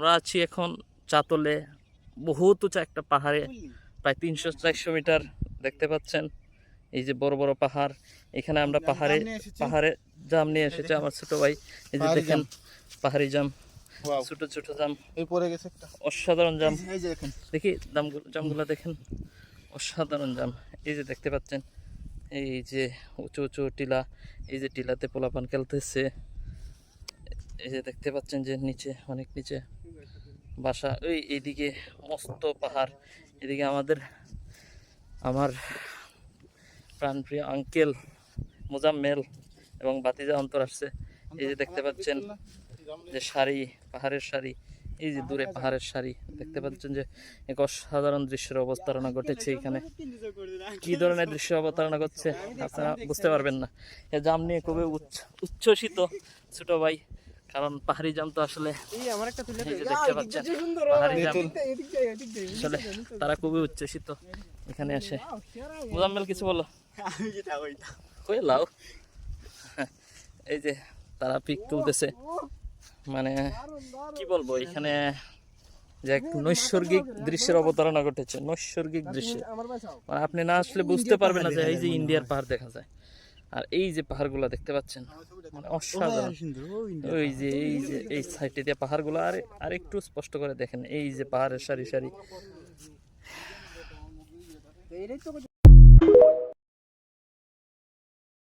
আমরা আছি এখন চাতলে বহুত উঁচা একটা পাহাড়ে প্রায় তিনশো চারশো মিটার দেখতে পাচ্ছেন। এই যে বড় বড় পাহাড় এখানে আমরা পাহাড়ে পাহাড়ে জাম নিয়ে এসেছে আমার ছোট ভাই। এই যে দেখেন পাহাড়ি জাম ছোট ছোট জাম। পরে গেছে একটা। অসাধারণ জাম। দেখি দামগুলো জামগুলো দেখেন। অসাধারণ জাম। এই যে দেখতে পাচ্ছেন এই যে উঁচু উঁচু টিলা এই যে টিলাতে পোলাপান খেলতেছে। এই যে দেখতে পাচ্ছেন যে নিচে অনেক নিচে। বাসা, ওই এইদিকে মস্ত পাহাড়, এদিকে আমাদের, আমার প্রাণপ্রিয় আঙ্কেল মোজাম্মেল এবং বাতিজা অন্তর আসছে। এই যে দেখতে পাচ্ছেন যে শাড়ি, পাহাড়ের সারি এই যে দূরে পাহাড়ের শাড়ি, দেখতে পাচ্ছেন যে এক অসাধারণ দৃশ্যের অবতারণা ঘটেছে এখানে। কি ধরনের দৃশ্য অবতারণা করছে আপনারা বুঝতে পারবেন না। এ জাম নিয়ে খুবই উচ্ছ্বসিত ছোট ভাই। কারণ পাহাড়ি জাম তো আসলে দেখতে পাচ্ছেন পাহাড়ি জাম। আসলে তারা খুবই উচ্ছ্বসিত। এখানে আসে মোজাম্মেল কিছু বলো। কই লাও। এই যে তারা পিক তুলতেছে। মানে কি বলব এখানে যে এক নৈসর্গিক দৃশ্যের অবতারণা ঘটেছে নৈসর্গিক দৃশ্য। মানে আপনি না আসলে বুঝতে পারবেন না যে এই যে ইন্ডিয়ার পাহাড় দেখা যায়। আর এই যে পাহাড়গুলো দেখতে পাচ্ছেন মানে অসাধারণ। ওই যে, এই যে, এই সাইডে দিয়ে পাহাড়গুলো, আর আর একটু স্পষ্ট করে দেখেন, এই যে পাহাড়ের সারি সারি।